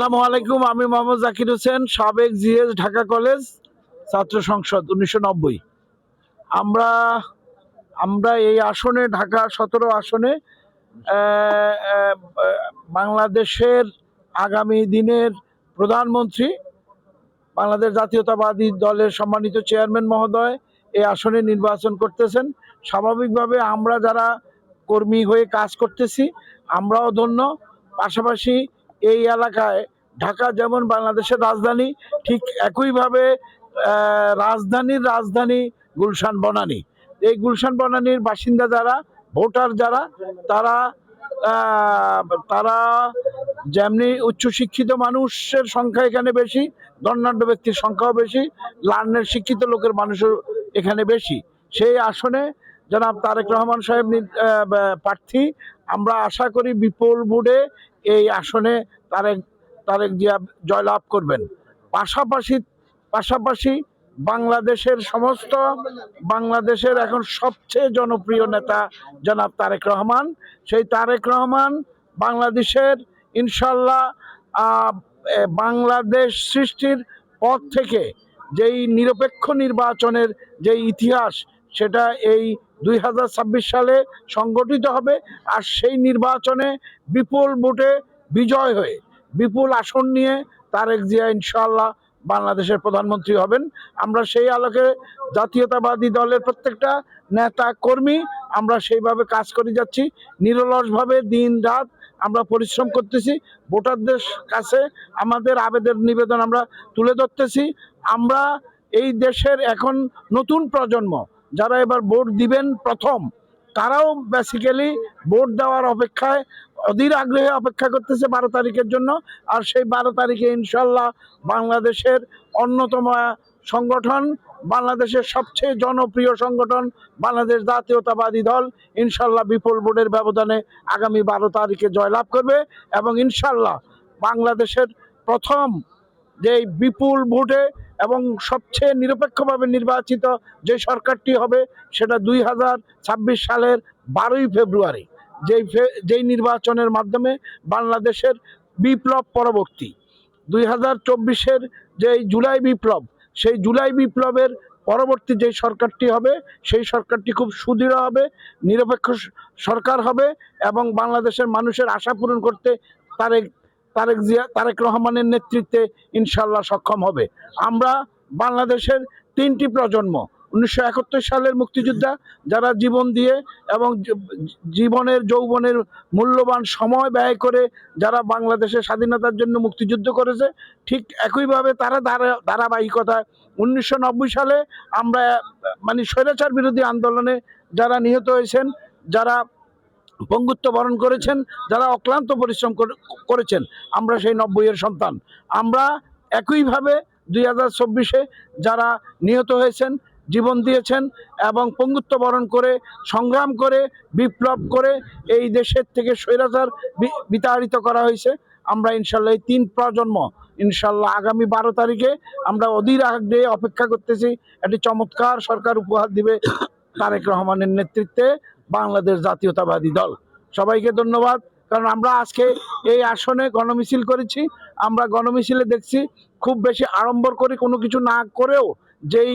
আসসালামু আলাইকুম, আমি মোহাম্মদ জাকির হোসেন, সাবেক জিএস ঢাকা কলেজ ছাত্র সংসদ উনিশশো নব্বই। আমরা আমরা এই আসনে, ঢাকা সতেরো আসনে বাংলাদেশের আগামী দিনের প্রধানমন্ত্রী, বাংলাদেশ জাতীয়তাবাদী দলের সম্মানিত চেয়ারম্যান মহোদয় এই আসনে নির্বাচন করতেছেন। স্বাভাবিকভাবে আমরা যারা কর্মী হয়ে কাজ করতেছি, আমরাও ধন্য। পাশাপাশি এই এলাকায় ঢাকা যেমন বাংলাদেশের রাজধানী, ঠিক একইভাবে রাজধানীর রাজধানী গুলশান বনানী। এই গুলশান বনানীর বাসিন্দা যারা, ভোটার যারা, তারা তারা যেমনি উচ্চশিক্ষিত মানুষের সংখ্যা এখানে বেশি, দণ্ডাঢ্য ব্যক্তির সংখ্যাও বেশি, লার্নের শিক্ষিত লোকের মানুষও এখানে বেশি। সেই আসনে জনাব তারেক রহমান সাহেব প্রার্থী। আমরা আশা করি বিপুল ভোটে এই আসনে তারেক তারেক জিয়া জয়লাভ করবেন। পাশাপাশি পাশাপাশি বাংলাদেশের সমস্ত, বাংলাদেশের এখন সবচেয়ে জনপ্রিয় নেতা জনাব তারেক রহমান। সেই তারেক রহমান বাংলাদেশের ইনশাল্লাহ বাংলাদেশ সৃষ্টির পর থেকে যেই নিরপেক্ষ নির্বাচনের যে ইতিহাস সেটা এই দুই হাজার ছাব্বিশ সালে সংগঠিত হবে আর সেই নির্বাচনে বিপুল ভোটে বিজয় হয়ে, বিপুল আসন নিয়ে তারেক জিয়া ইনশাল্লাহ বাংলাদেশের প্রধানমন্ত্রী হবেন। আমরা সেই আলোকে জাতীয়তাবাদী দলের প্রত্যেকটা নেতা কর্মী আমরা সেইভাবে কাজ করে যাচ্ছি। নিরলসভাবে দিন রাত আমরা পরিশ্রম করতেছি। ভোটারদের কাছে আমাদের আবেদন নিবেদন আমরা তুলে ধরতেছি। আমরা এই দেশের এখন নতুন প্রজন্ম যারা এবার ভোট দিবেন প্রথম, তারাও বেসিক্যালি ভোট দেওয়ার অপেক্ষায়, অধীর আগ্রহে অপেক্ষা করতেছে বারো তারিখের জন্য। আর সেই বারো তারিখে ইনশাল্লাহ বাংলাদেশের অন্যতম সংগঠন, বাংলাদেশের সবচেয়ে জনপ্রিয় সংগঠন, বাংলাদেশ জাতীয়তাবাদী দল ইনশাল্লাহ বিপুল ভোটের ব্যবধানে আগামী বারো তারিখে জয়লাভ করবে এবং ইনশাল্লাহ বাংলাদেশের প্রথম যে বিপুল ভোটে এবং সবচেয়ে নিরপেক্ষভাবে নির্বাচিত যে সরকারটি হবে সেটা দুই হাজার ছাব্বিশ সালের বারোই ফেব্রুয়ারি, যেই যেই নির্বাচনের মাধ্যমে বাংলাদেশের বিপ্লব পরবর্তী। দুই হাজার চব্বিশের যে জুলাই বিপ্লব, সেই জুলাই বিপ্লবের পরবর্তী যে সরকারটি হবে, সেই সরকারটি খুব সুদৃঢ় হবে, নিরপেক্ষ সরকার হবে এবং বাংলাদেশের মানুষের আশা পূরণ করতে তারেক তারেক জিয়া, তারেক রহমানের নেতৃত্বে ইনশাল্লাহ সক্ষম হবে। আমরা বাংলাদেশের তিনটি প্রজন্ম, উনিশশো একাত্তর সালের মুক্তিযোদ্ধা যারা জীবন দিয়ে এবং জীবনের, যৌবনের মূল্যবান সময় ব্যয় করে যারা বাংলাদেশের স্বাধীনতার জন্য মুক্তিযুদ্ধ করেছে, ঠিক একইভাবে তারা ধারা, ধারাবাহিকতায় উনিশশো নব্বই সালে আমরা মানে স্বৈরাচার বিরোধী আন্দোলনে যারা নিহত হয়েছেন, যারা পঙ্গুত্ব বরণ করেছেন, যারা অক্লান্ত পরিশ্রম করে- করেছেন, আমরা সেই নব্বইয়ের সন্তান। আমরা একইভাবে দুই হাজার চব্বিশে যারা নিহত হয়েছেন, জীবন দিয়েছেন এবং পঙ্গুত্ব বরণ করে, সংগ্রাম করে, বিপ্লব করে এই দেশের থেকে স্বৈরাচার বিতাড়িত করা হয়েছে, আমরা ইনশাল্লাহ এই তিন প্রজন্ম, ইনশাল্লাহ আগামী বারো তারিখে আমরা অধীর আগ্রহে অপেক্ষা করতেছি, একটি চমৎকার সরকার উপহার দিবে তারেক রহমানের নেতৃত্বে। বাংলাদেশ জাতীয়তাবাদী দল। সবাইকে ধন্যবাদ কারণ আমরা আজকে এই আসনে গণমিছিল করেছি আমরা গণমিছিলে দেখছি খুব বেশি আড়ম্বর করে কোনো কিছু না করেও যেই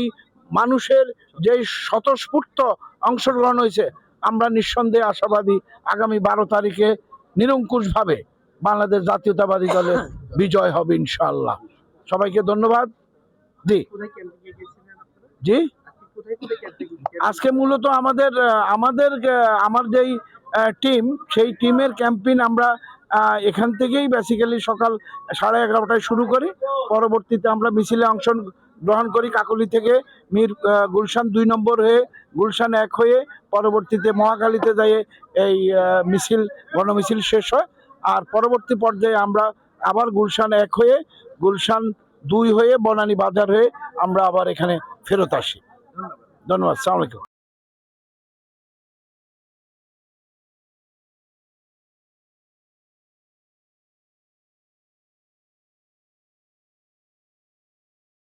মানুষের যেই স্বতঃস্ফূর্ত অংশগ্রহণ হয়েছে আমরা নিঃসন্দেহে আশাবাদী আগামী বারো তারিখে নিরঙ্কুশভাবে বাংলাদেশ জাতীয়তাবাদী দলের বিজয় হবে ইনশাআল্লাহ। সবাইকে ধন্যবাদ। জি। জি? আজকে মূলত আমাদের আমাদের আমার যেই টিম সেই টিমের ক্যাম্পেইন আমরা এখান থেকেই বেসিক্যালি সকাল সাড়ে এগারোটায় শুরু করি। পরবর্তীতে আমরা মিছিলে অংশ গ্রহণ করি কাকলি থেকে মীর গুলশান দুই নম্বর হয়ে, গুলশান এক হয়ে। পরবর্তীতে মহাকালীতে যাই এই মিছিল, গণমিছিল শেষ হয়। আর পরবর্তী পর্যায়ে আমরা আবার গুলশান এক হয়ে, গুলশান দুই হয়ে, বনানী বাজার হয়ে আমরা আবার এখানে ফেরত আসি। ধন্যবাদ সালামালাইকুম